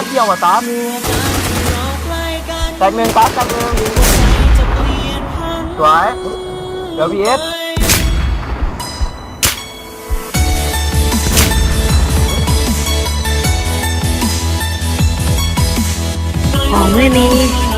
นัดเดียวอะสามีแต่เราใกล้กันแตกหนึ่งตาแตกหนึ่งจะเปลี่ยนพันสวยเดี๋ยวพีเอสของไม่มี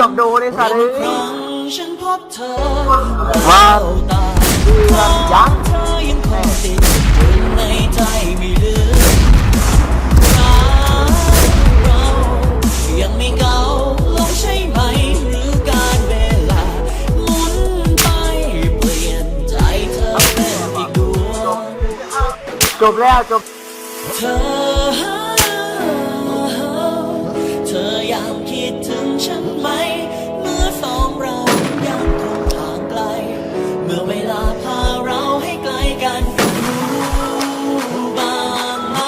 รำเกือบโดนไอ้สัตว์เลยครั้งฉันพบเธอว้าเบตายังเธอยังคงติดในใจไม่ลืมรักเรายังไม่เก่าลงใช่ไหมหรือการเวลาหมุนไปเปลี่ยนใจเธอเป็นอีกดวงจบแล้วจบเธอ ธอยังคิดถึงฉันไหม เมื่อสองเรายังคงห่างไกล เมื่อเวลาพาเราให้ใกล้กันรู้บ้างไหม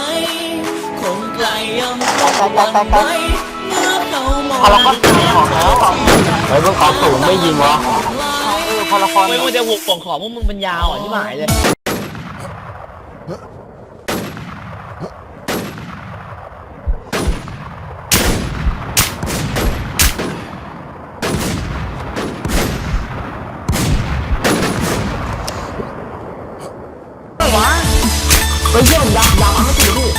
คงไกลยังคงหวันไหวเมื่อเขามองพาราคอนของแล้วอะเฮ้ยพวกเขาสูงไม่ยิงวะเออพาราคอนไม่ว่าจะหวงของพวกมึงเป็นยาวอะที่หมายเลย ไปเยี่ยมยาวยาวไม่ถึงลูก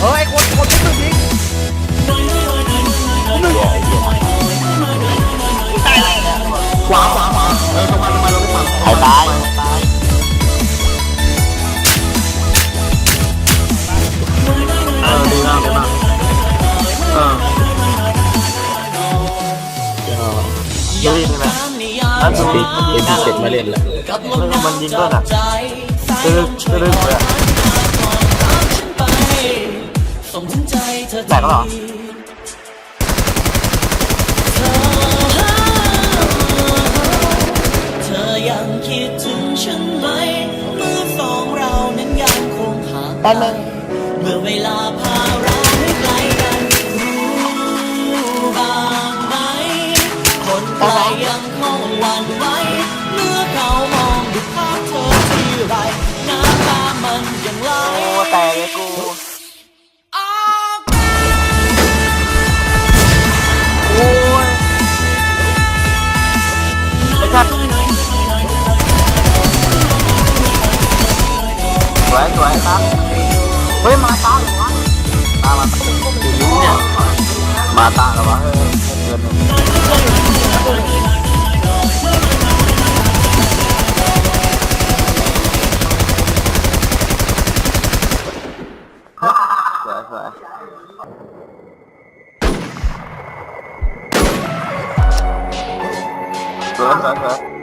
เฮ้ยคนคนที่มึงยิงตายแล้วขวาขวาขวาเออตรงมาตรงมาเราไปฝั่งใครตายเออดีมากดีมากเออดูดิใช่ไหมนั่นดูดิมันยิงหน้าเสร็จมาเล่นแล้วมันยิงด้วยน่ะ ตึ๊ดตึ๊ดตึ๊ดเลยอะส่งถึงใจเธอแตกแล้วเหรอ เธอยังคิดถึงฉันไหมเมื่อสองเรานั้นยังคงห่างไกลเมื่อเวลาพาเราให้ไกลกันรู้บ้างไหมคนไกลยังคงหวั่นไหว ยังไหลโอ้แตกเลยกูออกโอ้ยไอ้ชั สวยสวยสว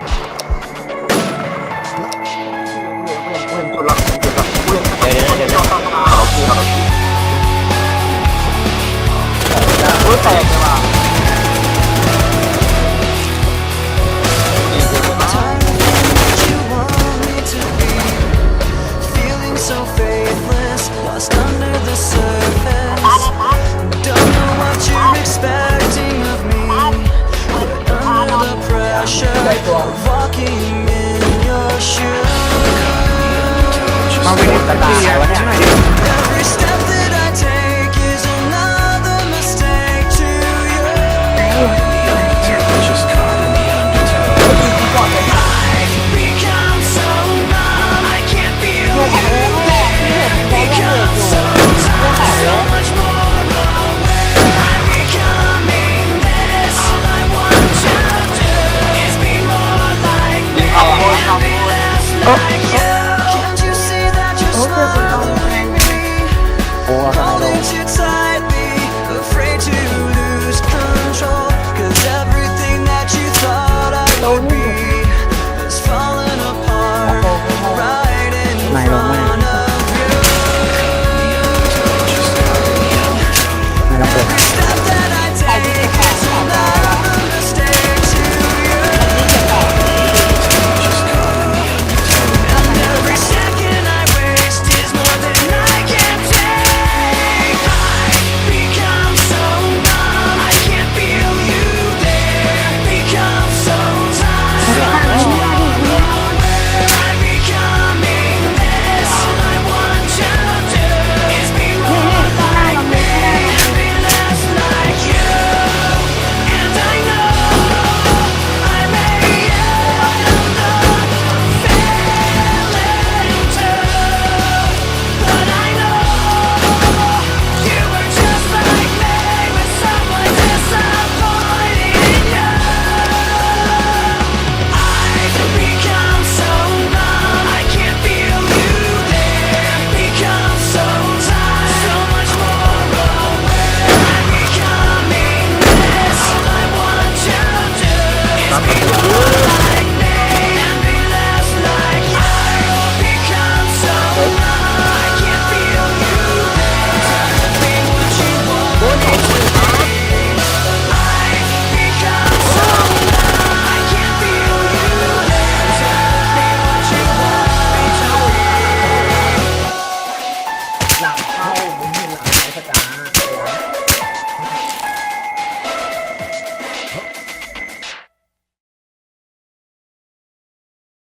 มาวิ่งกันตายวะเนี่ย